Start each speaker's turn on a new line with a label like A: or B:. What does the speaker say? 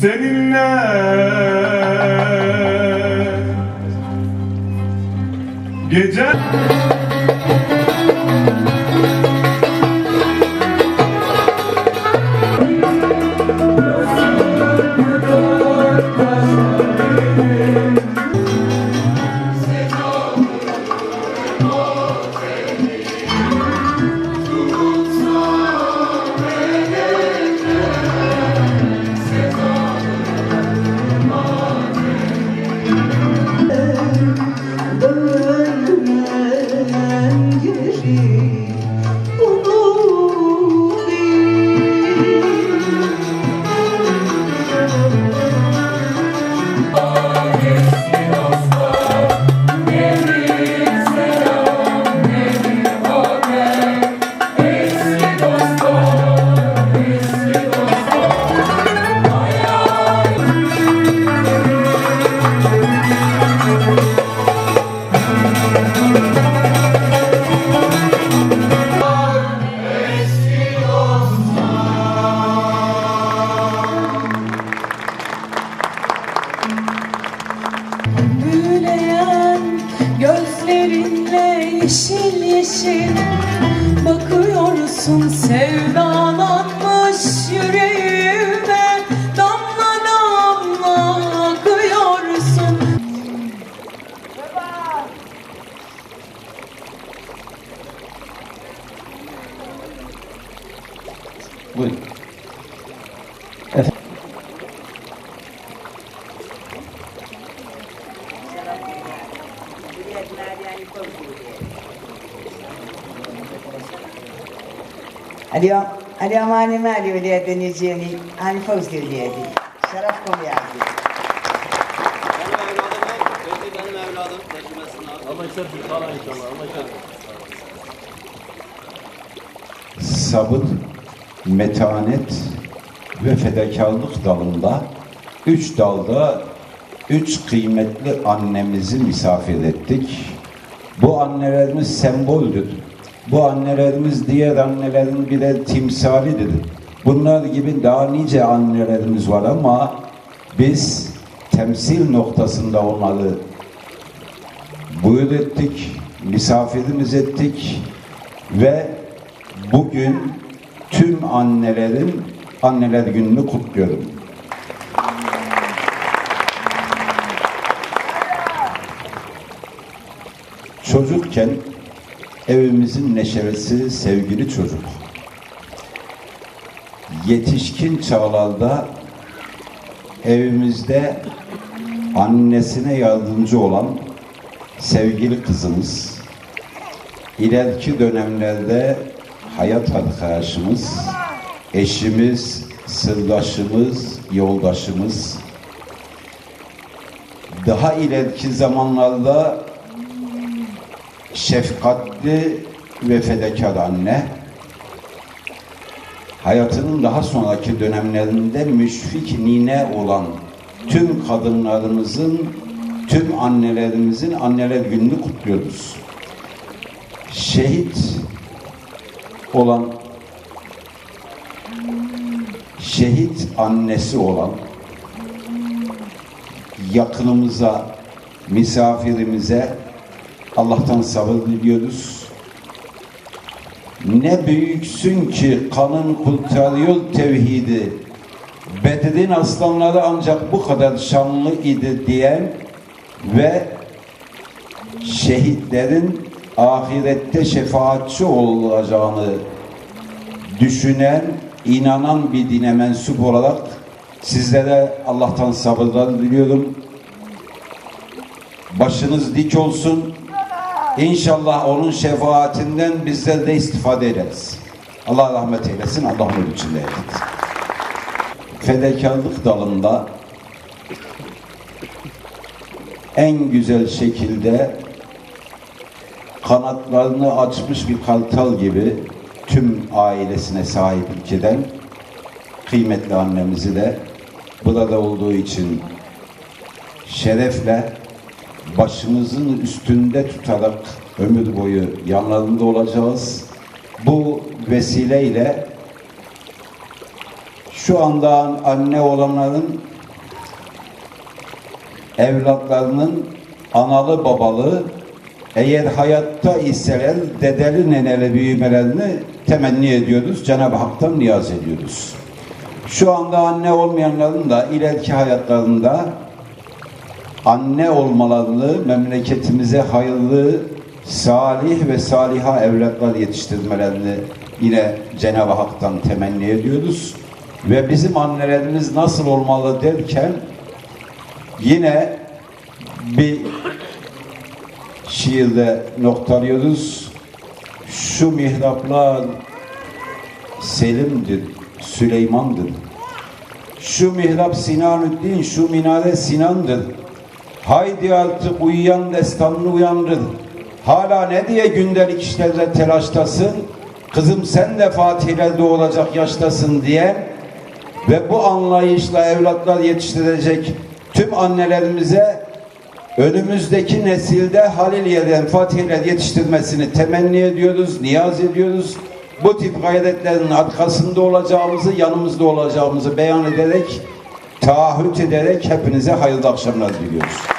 A: seninle. Gece
B: gözlerinle yeşil yeşil Bakıyorsun sevdalanmış yüreğime
C: اليوم اليوم انا مالي ولاد يجيني انا فوزي ولادي شرفكم يا عزيزي
D: Benim evladım, Fevzi benim evladım. Tecrübesini al.
E: Allah işler sağlar inşallah. Allah işler.
F: sabır, metanet ve fedakarlık dalında üç dalda üç kıymetli annemizi misafir ettik. Bu annelerimiz semboldür. Bu annelerimiz diğer annelerin birer timsalidir. Bunlar gibi daha nice annelerimiz var ama biz temsil noktasında onları buyur ettik, misafirimiz ettik ve bugün tüm annelerin anneler gününü kutluyorum. Çocukken evimizin neşevesi sevgili çocuk. Yetişkin çağlarda evimizde annesine yardımcı olan sevgili kızımız, ileriki dönemlerde hayat arkadaşımız, eşimiz, sırdaşımız, yoldaşımız, daha ileriki zamanlarda şefkatli ve fedakar anne, hayatının daha sonraki dönemlerinde müşfik nine olan tüm kadınlarımızın, tüm annelerimizin anneler gününü kutluyoruz. Şehit olan, şehit annesi olan, yakınımıza, misafirimize Allah'tan sabır diliyoruz. Ne büyüksün ki kanın kurtarıyor tevhidi. Bedir'in aslanları ancak bu kadar şanlı idi diyen ve şehitlerin ahirette şefaatçi olacağını düşünen, inanan bir dine mensup olarak sizlere Allah'tan sabırlar diliyorum. Başınız dik olsun. İnşallah onun şefaatinden bizler de istifade ederiz. Allah rahmet eylesin. Allah nur içinde eylesin. Fedakarlık dalında en güzel şekilde kanatlarını açmış bir kartal gibi tüm ailesine sahiplik eden kıymetli annemizi de burada olduğu için şerefle başımızın üstünde tutarak ömür boyu yanlarında olacağız. Bu vesileyle şu anda anne olanların evlatlarının analı babalı eğer hayatta iseler dedeli neneli büyümelerini temenni ediyoruz. Cenab-ı Hak'tan niyaz ediyoruz. Şu anda anne olmayanların da ileriki hayatlarında anne olmalarını memleketimize hayırlı, salih ve saliha evlatlar yetiştirmelerini yine Cenab-ı Hak'tan temenni ediyoruz. Ve bizim annelerimiz nasıl olmalı derken yine bir şiirde noktalıyoruz. Şu mihraplar Selim'dir, Süleyman'dır. Şu mihrap Sinanüddin, şu minare Sinan'dır. Haydi artık uyuyan destanını uyandır. Hala ne diye gündelik işlerle telaştasın? Kızım sen de fatihlerde olacak yaştasın diye ve bu anlayışla evlatlar yetiştirecek tüm annelerimize önümüzdeki nesilde Haliliye'den fatihler yetiştirmesini temenni ediyoruz, niyaz ediyoruz. Bu tip gayretlerin arkasında olacağımızı, yanımızda olacağımızı beyan ederek, taahhüt ederek hepinize hayırlı akşamlar diliyoruz.